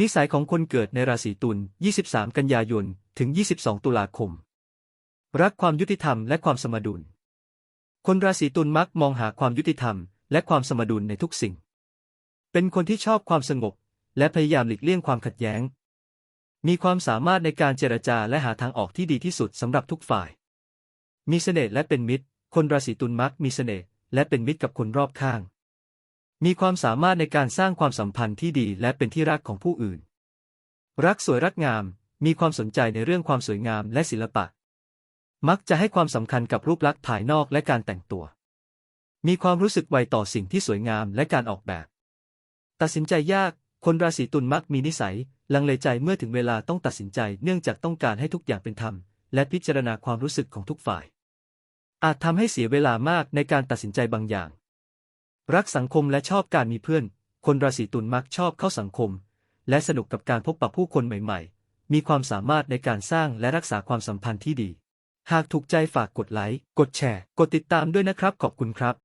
นิสัยของคนเกิดในราศีตุล 23 กันยายน ถึง 22 ตุลาคม รักความยุติธรรมและความสมดุล คนราศีตุลมักมองหาความยุติธรรม และความสมดุลในทุกสิ่ง เป็นคนที่ชอบความสงบ และพยายามหลีกเลี่ยงความขัดแย้ง มีความสามารถในการเจรจาและหาทางออกที่ดีที่สุดสำหรับทุกฝ่าย มีเสน่ห์และเป็นมิตร คนราศีตุลมักมีเสน่ห์และเป็นมิตรกับคนรอบข้าง มีความสามารถในการสร้างความสัมพันธ์ที่ดีและเป็นที่รักของผู้อื่น รักสวยรักงาม มีความสนใจในเรื่องความสวยงามและศิลปะ มักจะให้ความสำคัญกับรูปลักษณ์ภายนอกและการแต่งตัว มีความรู้สึกไวต่อสิ่งที่สวยงามและการออกแบบ ตัดสินใจยาก คนราศีตุลมักมีนิสัย ลังเลใจเมื่อถึงเวลาต้องตัดสินใจเนื่องจากต้องการให้ทุกอย่างเป็นธรรม และพิจารณาความรู้สึกของทุกฝ่าย อาจทำให้เสียเวลามากในการตัดสินใจบางอย่าง รักสังคมและชอบการมีเพื่อน คนราศีตุลมักชอบเข้าสังคม และสนุกกับการพบปะผู้คนใหม่ ๆ มีความสามารถในการสร้างและรักษาความสัมพันธ์ที่ดี หากถูกใจฝากกดไลค์ กดแชร์ กดติดตามด้วยนะครับ ขอบคุณครับ